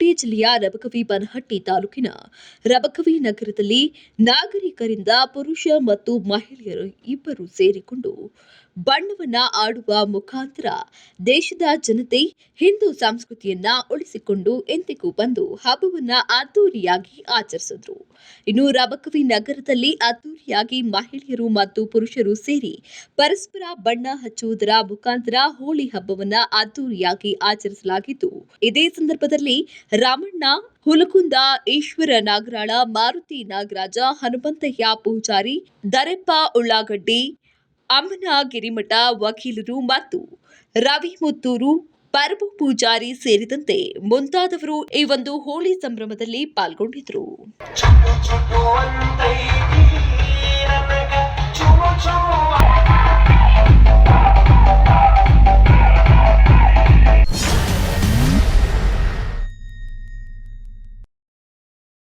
ಬಾಗಲಕೋಟೆ ಜಿಲ್ಲೆಯ ರಬಕವಿ ಬನಹಟ್ಟಿ ತಾಲೂಕಿನ ರಬಕವಿ ನಗರದಲ್ಲಿ ನಾಗರಿಕರಿಂದ ಪುರುಷ ಮತ್ತು ಮಹಿಳೆಯರು ಇಬ್ಬರು ಸೇರಿಕೊಂಡು ಬಣ್ಣವನ್ನ ಆಡುವ ಮುಖಾಂತರ ದೇಶದ ಜನತೆ ಹಿಂದೂ ಸಂಸ್ಕೃತಿಯನ್ನ ಉಳಿಸಿಕೊಂಡು ಎಂದಿಗೂ ಬಂದು ಹಬ್ಬವನ್ನ ಅದ್ದೂರಿಯಾಗಿ ಆಚರಿಸಿದ್ರು. ಇನ್ನು ರಬಕವಿ ನಗರದಲ್ಲಿ ಅದ್ದೂರಿಯಾಗಿ ಮಹಿಳೆಯರು ಮತ್ತು ಪುರುಷರು ಸೇರಿ ಪರಸ್ಪರ ಬಣ್ಣ ಹಚ್ಚುವುದರ ಮುಖಾಂತರ ಹೋಳಿ ಹಬ್ಬವನ್ನ ಅದ್ದೂರಿಯಾಗಿ ಆಚರಿಸಲಾಗಿತ್ತು ಇದೇ ಸಂದರ್ಭದಲ್ಲಿ ರಾಮಣ್ಣ, ಹುಲಕುಂದ, ಈಶ್ವರ ನಾಗರಾಳ, ಮಾರುತಿ ನಾಗರಾಜ, ಹನುಮಂತಯ್ಯ ಪೂಜಾರಿ, ದರೆಪ್ಪ ಉಳ್ಳಾಗಡ್ಡಿ ಅಮ್ಮನ ಗಿರಿಮಠ ವಕೀಲರು ಮತ್ತು ರವಿ ಮುತ್ತೂರು ಪರಬು ಪೂಜಾರಿ ಸೇರಿದಂತೆ ಮುಂತಾದವರು ಈ ಒಂದು ಹೋಳಿ ಸಂಭ್ರಮದಲ್ಲಿ ಪಾಲ್ಗೊಂಡಿದ್ದರು.